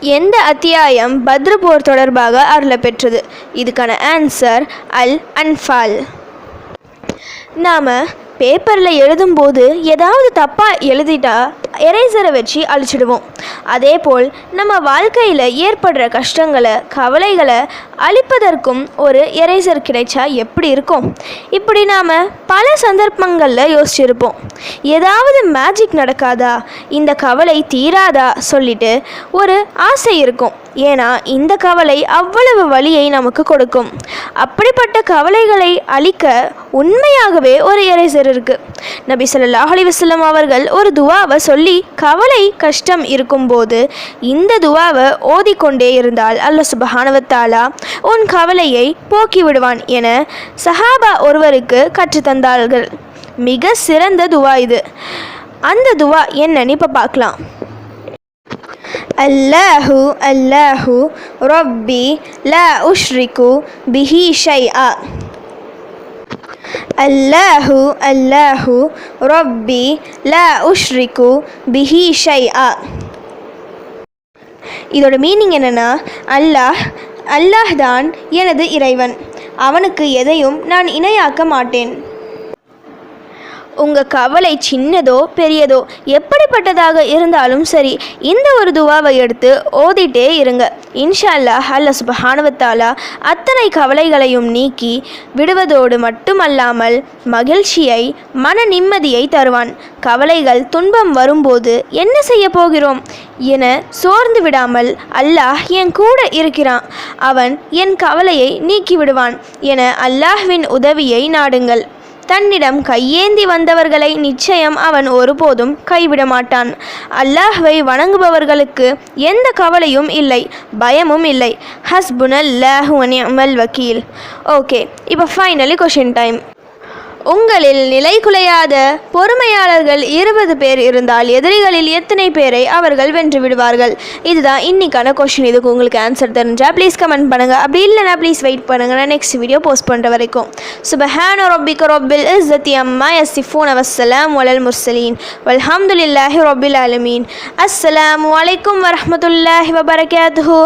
எந்த அத்தியாயம் பத்ர போர் தொடர்பாக அருள பெற்றது இதுக்கான ஆன்சர் அல் அன்ஃபால் நாம் பேப்பரில் எழுதும்போது ஏதாவது தப்பாக எழுதிட்டா எரேசரை வச்சு அழிச்சிடுவோம். அதே போல் நம்ம வாழ்க்கையில் ஏற்படுற கஷ்டங்களை கவலைகளை அழிப்பதற்கும் ஒரு எரேசர் கிடைச்சா எப்படி இருக்கும்? இப்படி நாம் பல சந்தர்ப்பங்களில் யோசிச்சிருப்போம். ஏதாவது மேஜிக் நடக்காதா? இந்த கவலை தீராதா? சொல்லிட்டு ஒரு ஆசை இருக்கும். ஏன்னா இந்த கவலை அவ்வளவு வலியை நமக்கு கொடுக்கும். அப்படிப்பட்ட கவலைகளை அழிக்க உண்மையாகவே ஒரு இறைசர் இருக்கு. நபி சொல்லாஹ் அலைஹி அவர்கள் ஒரு துவாவை சொல்லி கவலை கஷ்டம் இருக்கும்போது இந்த துவாவை ஓதிக்கொண்டே இருந்தால் அல்ல சுபஹானவத்தாலா உன் கவலையை போக்கி விடுவான் என சஹாபா ஒருவருக்கு கற்றுத்தந்தார்கள். மிக சிறந்த துவா இது. அந்த துவா என்னன்னு இப்போ பார்க்கலாம். அல்லாஹு அல்லாஹு ரொப்பி ல உஷ்ரிகு பிஹி ஆ அல்லாஹு அல்லாஹு ரொப்பி ல உஷ்ரிகு பிஹி ஆ இதோட மீனிங் என்னென்னா அல்லாஹ் அல்லாஹ் தான் எனது இறைவன். அவனுக்கு எதையும் நான் இணையாக்க மாட்டேன். உங்கள் கவலை சின்னதோ பெரியதோ எப்படிப்பட்டதாக இருந்தாலும் சரி இந்த ஒரு துவாவை எடுத்து ஓதிட்டே இருங்க. இன்ஷா அல்லாஹ் அல்ல சுபஹானுவத்தாலா அத்தனை கவலைகளையும் நீக்கி விடுவதோடு மட்டுமல்லாமல் மகிழ்ச்சியை மன நிம்மதியை தருவான். கவலைகள் துன்பம் வரும்போது என்ன செய்ய போகிறோம் என சோர்ந்து விடாமல் அல்லாஹ் என் கூட இருக்கிறான். அவன் என் கவலையை நீக்கி விடுவான் என அல்லாஹ்வின் உதவியை நாடுங்கள். தன்னிடம் கையேந்தி வந்தவர்களை நிச்சயம் அவன் ஒருபோதும் கைவிட மாட்டான் அல்லாஹ்வை வணங்குபவர்களுக்கு எந்த கவலையும் இல்லை பயமும் இல்லை. ஹஸ்புனல்லாஹு அமல் வக்கீல். ஓகே இப்போ ஃபைனலி கொஷின் டைம் உங்களில் நிலை குலையாத பொறுமையாளர்கள் இருபது பேர் இருந்தால் எதிரிகளில் எத்தனை பேரை அவர்கள் வென்று விடுவார்கள்? இதுதான் இன்னைக்கான கொஷின் இதுக்கு உங்களுக்கு ஆன்சர் தெரிஞ்சால் ப்ளீஸ் கமெண்ட் பண்ணுங்கள் அப்படி இல்லைனா ப்ளீஸ் வெயிட் பண்ணுங்கள் நான் நெக்ஸ்ட் வீடியோ போஸ்ட் பண்ணுற வரைக்கும். சுபஹான ரொபிக ரொபில் இஸ்ஸத்தி அம்மா யசிஃபூன் அவசலாம் வலல் முர்சலீன் வல்ஹம்துலில்லாஹி ரொபில் அலமீன் அஸ்ஸலாம் வலைக்கம் வரமத்துல்லாஹி வபரகாத்துஹு